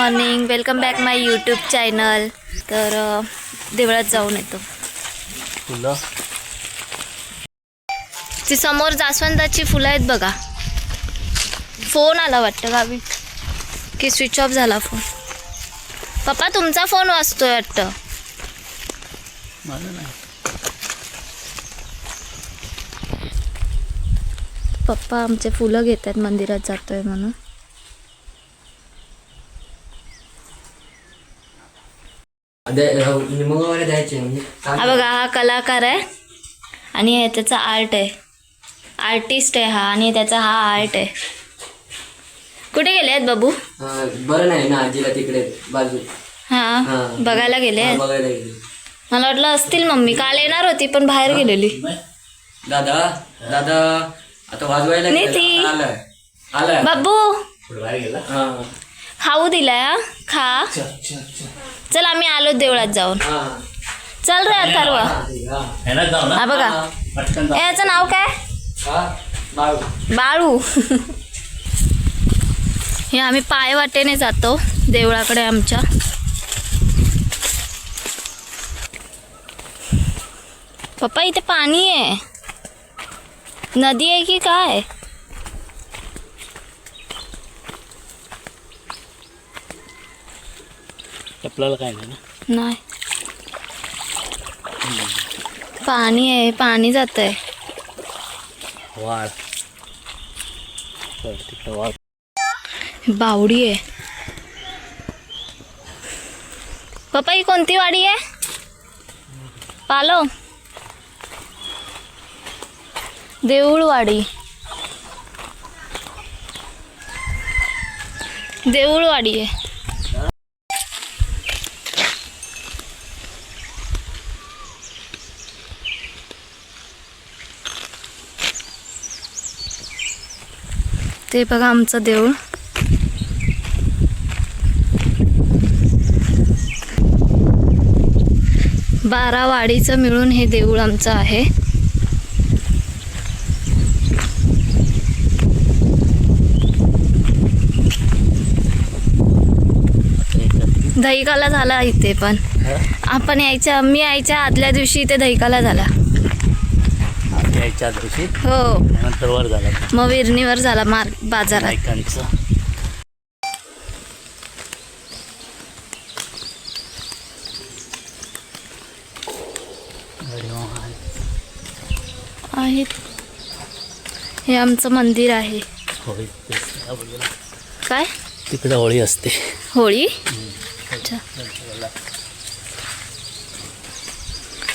Morning welcome back my YouTube channel तर देवळात जाऊन येतो. फुलं. ती समोर जास्वंदाची फुलं आहेत बघा. फोन आला वाटतं गावी. की स्विच ऑफ झाला फोन पप्पा तुमचा फोन वाजतोय वाटतं. पप्पा आमचे फुलं घेत आहेत मंदिरात जातोय म्हणून. द्यायचे म्हणजे हा बघा हा कलाकार आहे. आणि हे त्याचा आर्ट आहे. आर्टिस्ट आहे हा आणि त्याचा हा आर्ट आहे. कुठे गेले आहेत बाबू? बरं नाही ना आजीला तिकडे बाजू. हा हा. बघायला गेले हा, आहेत बघायला गेली. मला वाटलं असतील मम्मी. काल येणार होती पण बाहेर गेलेली. दादा दादा आता वाजवायला नाही. आलाय. बाबू. हा. खाऊ दिलाय? खा. चल आम्ही आलो देवळात जाऊन. चल रे अथर्व हा ह्याला जाऊ ना. हा बघा. पटकन ए, जाऊ याचं नाव काय? हा बाळू. हे आम्ही पाय वाटेने जातो देवळाकडे आमच्या. पप्पा इथे पाणी आहे. नदी आहे की काय? आपल्याला काय नाही ना नाही. पाणी आहे पाणी जात आहे वाळ चल, तिकडं वाळ बावडी आहे. पप्पा ही कोणती वाडी आहे? पालो. देऊळवाडी देऊळवाडी आहे. ते बघा आमचं देऊळ. बारा वाडीचं मिळून हे देऊळ आमचं आहे. दहिकाला झाला इथे पण. आपण यायच्या मी यायच्या आदल्या दिवशी इथे दहिकाला झाला. यायच्या दिवशी. हो. नंतर वर झाला. मग विरणीवर झाला मार बाजारात. आहेत हे आमचं मंदिर आहे. होळी ते त्या बाजूला. काय? तिकडे होळी असते. होळी? अच्छा.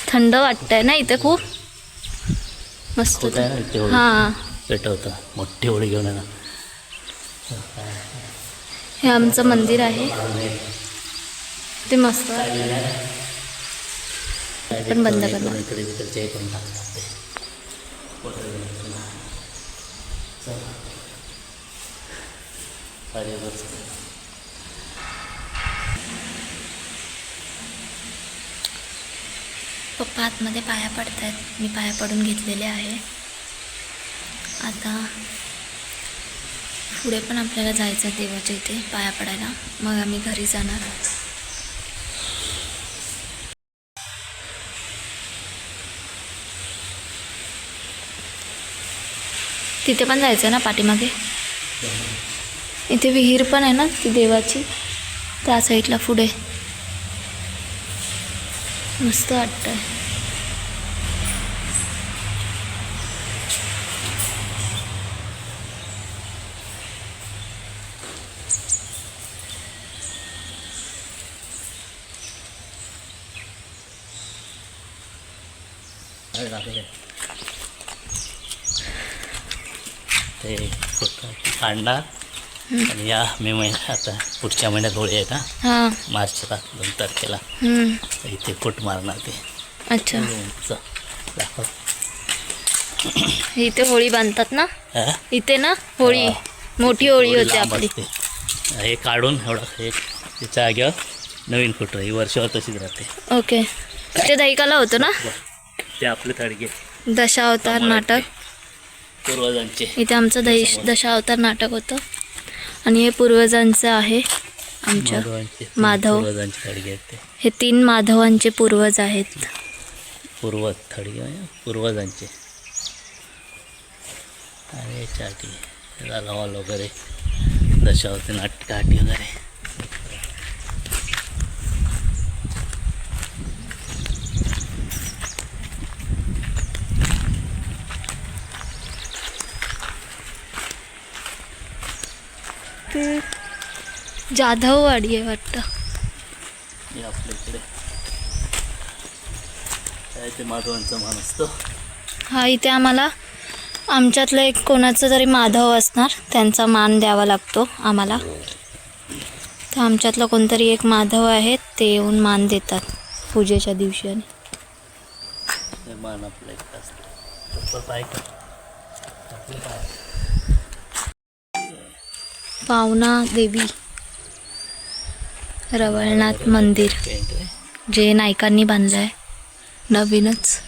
थंड वाटतंय ना इथे खूप? मस्त खूप आहे ना. हां पेटवतं मोठी होळी घेऊन येणार हे आमचं मंदिर आहे ते मस्त पण बंद करणार. इकडे तिकडचे करून टाकतात ते. अरे बस. पप्पा आतमध्ये पाया पडत आहेत मी पाया पडून घेतलेले आहे. आता पुढे पण आपल्याला जायचं आहे देवाच्या इथे पाया पडायला. मग आम्ही घरी जाणार. तिथे पण जायचं आहे ना पाठीमागे? इथे विहीर पण आहे ना ती देवाची? त्या साईडला पुढे. मस्त वाटतंय. ते काढणार आणि या मे महिन्यात आता पुढच्या महिन्यात होळी आहे हां. मार्चला दोन तारखेला. हम्म. तर इथे फुट मारणार ते. अच्छा. उंच. दाखव. इथे होळी बांधतात ना? हा? इथे ना? होळी. मोठी होळी होते लांब आपली. असते. हे काढून एवढं हे तिच्या जागेवर नवीन फोटो ही वर्षभर तशीच राहते. ओके. ते दहिकाला होतं ना? ते आपले थडगे दशावतार नाटक. पूर्वजांचे. इथे आमचं दही दशावतार नाटक होतं. आणि हे पूर्वजांचं आहे आमच्या माधव. हे तीन माधवांचे पूर्वज आहेत. पूर्वज थडगे पूर्वजांचे. आणि चाटी हॉल वगैरे दशावती नाटकाटी वगैरे. जाधववाडी आहे वाटतं. हे आपल्या इकडे. काय ते माधवांचा मान असतो? हा इथे आम्हाला आमच्यातलं एक कोणाचं तरी माधव असणार. त्यांचा मान द्यावा लागतो आम्हाला. तर आमच्यातलं कोणतरी एक माधव आहेत ते येऊन मान देतात पूजेच्या दिवशी आणि. मान असतं. पावना देवी. रवळनाथ मंदिर जे नायकांनी बांधलं आहे नवीनच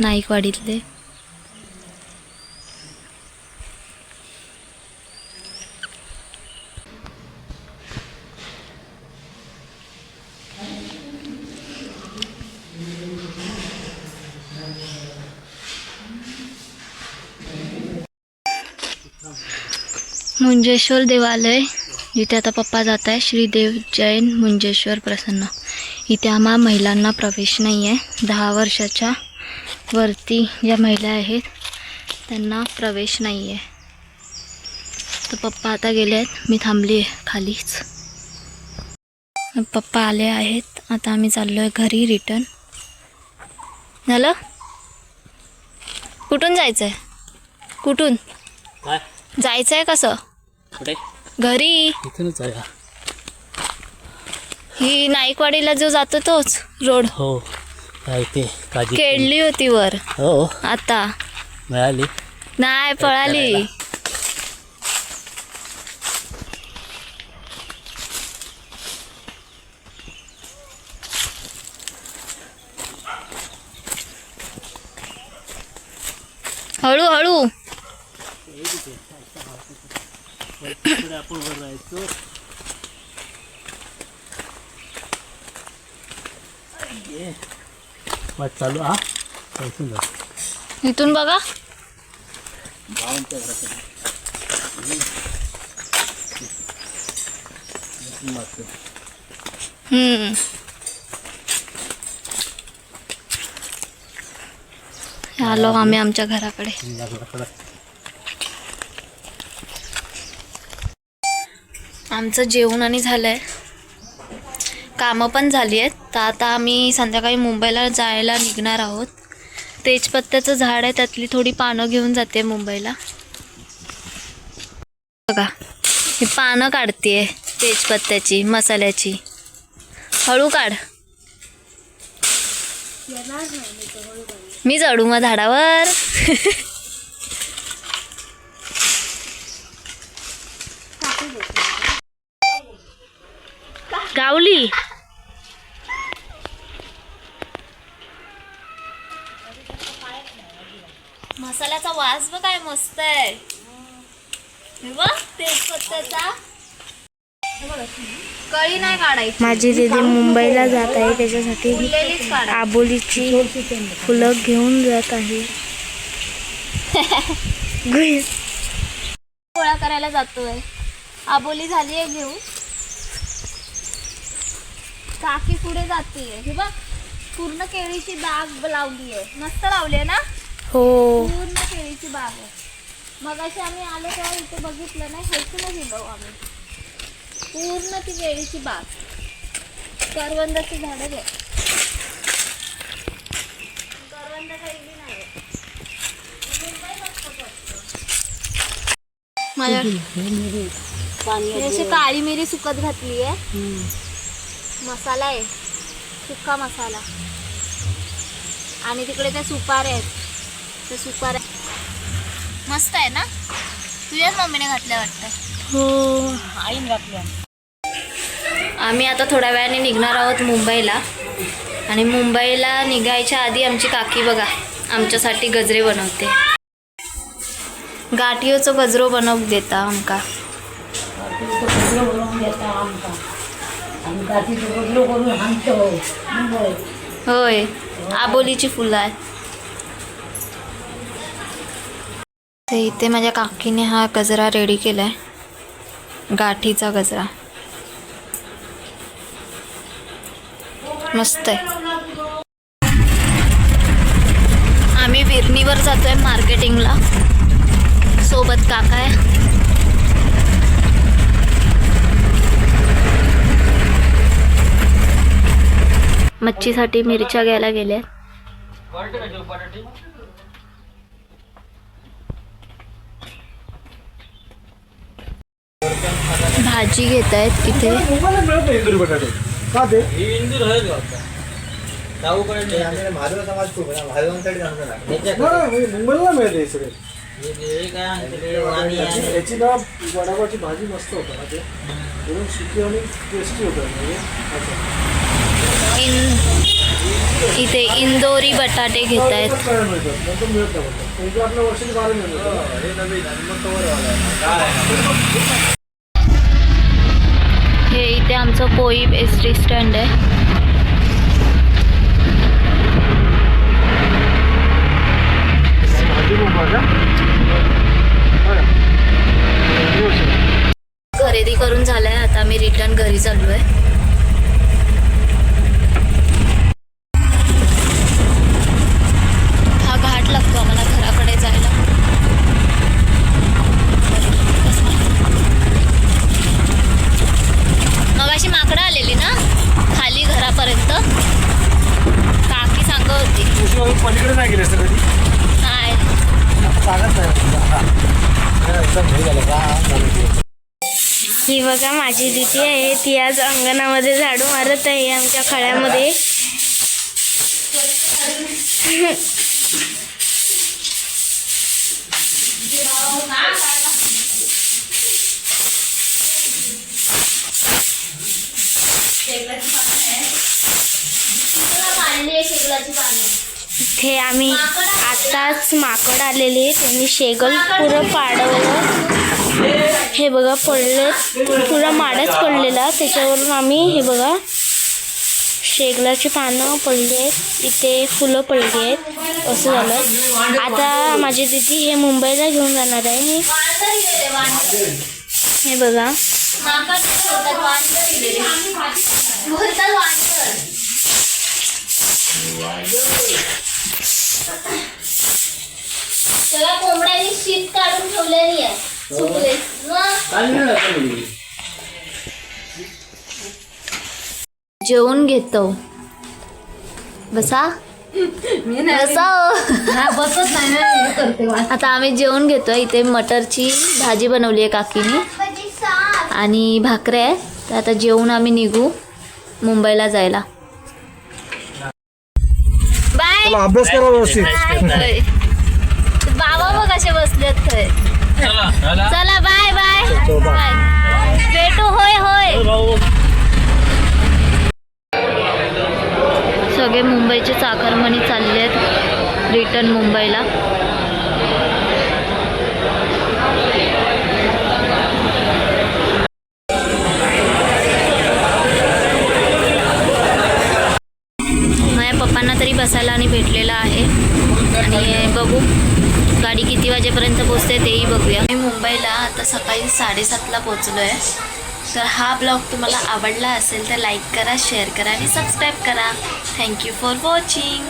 नाईकवाडीतले. मुंजेश्वर देवालय जिथे आता पप्पा जात आहे श्रीदेव जैन मुंजेश्वर प्रसन्न. इथे आम्हा महिलांना प्रवेश नाही आहे दहा वर्षाच्या वरती ज्या महिला आहेत त्यांना प्रवेश नाही आहे तर पप्पा आता गेले आहेत. मी थांबली आहे खालीच. पप्पा आले आहेत. आता आम्ही चाललो आहे घरी रिटर्न झालं? कुठून जायचं आहे कुठून? जायचं आहे कसं? घरी? इथूनच आहे. हा. ही नाईकवाडीला जो जातो तोच रोड. हो काय ते काजी केळली होती वर. हो. आता? मिळाली. नाही पळाली. हळू हळू पुढे आपण. वाट चालू हा? पैसून जा इथून बघा. भावांच्या घराकडे. हम्म. आलो आम्ही आमच्या घराकडे. घराकडे. आमचं जेवण आणि झालं आहे कामं पण झाली आहेत तर आता आम्ही संध्याकाळी मुंबईला जायला निघणार आहोत. तेजपत्त्याचं झाड आहे त्यातली थोडी पानं घेऊन जाते मुंबईला. बघा मी पानं काढते तेजपत्त्याची मसाल्याची. हळू काढ. मी चढू मग झाडावर. गावली मसाल्याचा वास बघ काय मस्त आहे. कळी नाही काढायची. माझी दीदी मुंबईला जात आहे त्याच्यासाठी आबोलीची फुलं घेऊन जात आहे. गोळा करायला जातोय. आबोली झाली आहे घेऊन. काकी पुढे जातीये. हे बघ पूर्ण केळीची बाग लावली आहे मस्त लावली आहे ना? हो. पूर्ण केळीची बाग आहे. मग अशी आम्ही आलो तेव्हा इथे बघितलं नाही हेतूनच गेलो आम्ही. पूर्ण ती केळीची बाग. करवंदाची झाडं बघ करवंद काही नाही. माझ्या अशी काळी मिरी सुकत घातली आहे मसाला आहे. सुका मसाला. आणि तिकडे त्या सुपाऱ्या आहेत. त्या सुपाऱ्या मस्त आहे ना? तुझ्याच मम्मीने घातल्या वाटतं. हो. आईन घातल्या. आम्ही आता थोड्या वेळाने निघणार आहोत मुंबईला. आणि मुंबईला निघायच्या आधी आमची काकी बघा आमच्यासाठी गजरे बनवते. गाठियोचो गजरो बनवूक देता आमका. होय. आबोलीची फुलं आहे इथे माझ्या काकीने हा गजरा रेडी केलाय. गाठीचा गजरा. मस्त आहे. आम्ही विरणीवर जातोय मार्केटिंगला. सोबत काका आहे. मच्छीसाठी मिरच्या घ्यायला गेल्या भाजी घेत आहेत इथे इंदुरी बटाटे का? ते? महादेव समाज खूप आहे ना महादेवांकडे जाणं नाही नाही, मुंबईला नाही मिळते हे सगळे हे काय आणते वाणी याची याची ना वडापावची भाजी मस्त होतं ना ते. एकदम सुकी आणि टेस्टी होतं म्हणजे असं. इन इथे इंदोरी बटाटे घेत आहेत हे इथे आमचं पोई एस स्टँड आहे. खरेदी करून झालंय आता मी रिटर्न घरी चालू आहे घाट लागतो आम्हाला घराकडे जायला मग अशी माकडं आलेली ना खाली घरापर्यंत काकी सांगत होती उशिरा पलीकडे नाही गेले सर कधी नाही सांगत नाही हा. हा, एकदम हे झालं का हा, झालं ते. ही बघा माझी दिदी आहे. ती आज अंगणामध्ये झाडू मारत आहे आमच्या खळ्यामध्ये. इथे आम्ही आताच माकड आलेले त्यांनी शेगल पुरं पाडवलं. हे बघा पडले पुरा माडच पडलेला. त्याच्यावरून आम्ही हे बघा शेगलाची पानं पडली आहेत इथे फुलं पडली आहेत. असं झालं. आता माझी दिदी हे मुंबईला घेऊन जाणार आहे. हे बघा. जेवण घेतो. बसा. बसा बसत नाही आता आम्ही जेवण घेतोय. इथे मटरची भाजी बनवली आहे काकीने. आणि भाकऱ्या आहे. तर आता जेवून आम्ही निघू मुंबईला जायला. बाय. अभ्यास करा. बाबा मग कसे बसलेत. खय चला बाय बाय. बाय. भेटू होय होय. सगळे मुंबईचे चाकरमणी चालले आहेत रिटर्न मुंबईला. सकाळी साडेसातला पोचलो आहे तर हा ब्लॉग तुम्हाला आवडला असेल तर लाईक करा शेअर करा आणि सबस्क्राईब करा. Thank you for watching.